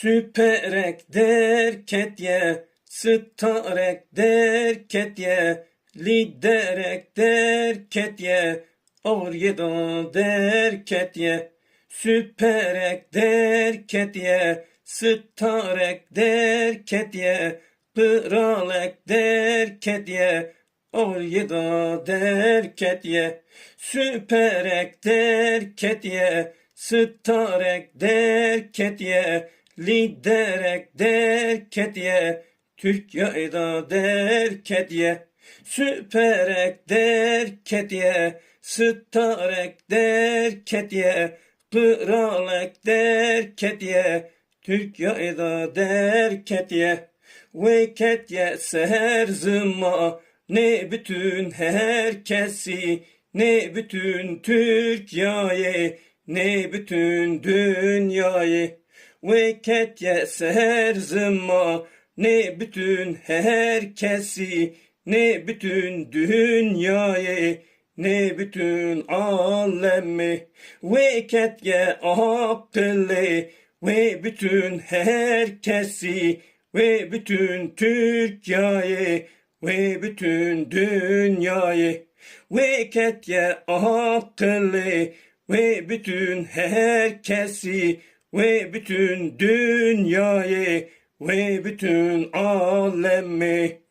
Süperek derket ye, starek derket ye, liderek derket ye, oryeda derket ye. Süperek derket ye, starek derket ye, kralek derket ye, oryeda derket ye. Süperek derket ye, starek derket ye, liderek derket ye, Türkiye'de derket. Süperek derket starek derket ye, kralek derket ye, Türkiye'de derket ye. Veket zıma, ne bütün herkesi, ne bütün Türkiye'yi, ne bütün dünyayı. Veket ye seher zıma, ne bütün herkesi, ne bütün dünyayı, ne bütün alemi. Veket ye akıllı, ve bütün herkesi, ve bütün Türkiye'yi, ve bütün dünyayı. Veket ye akıllı, ve bütün herkesi, ve bütün dünyayı, ve bütün alemi.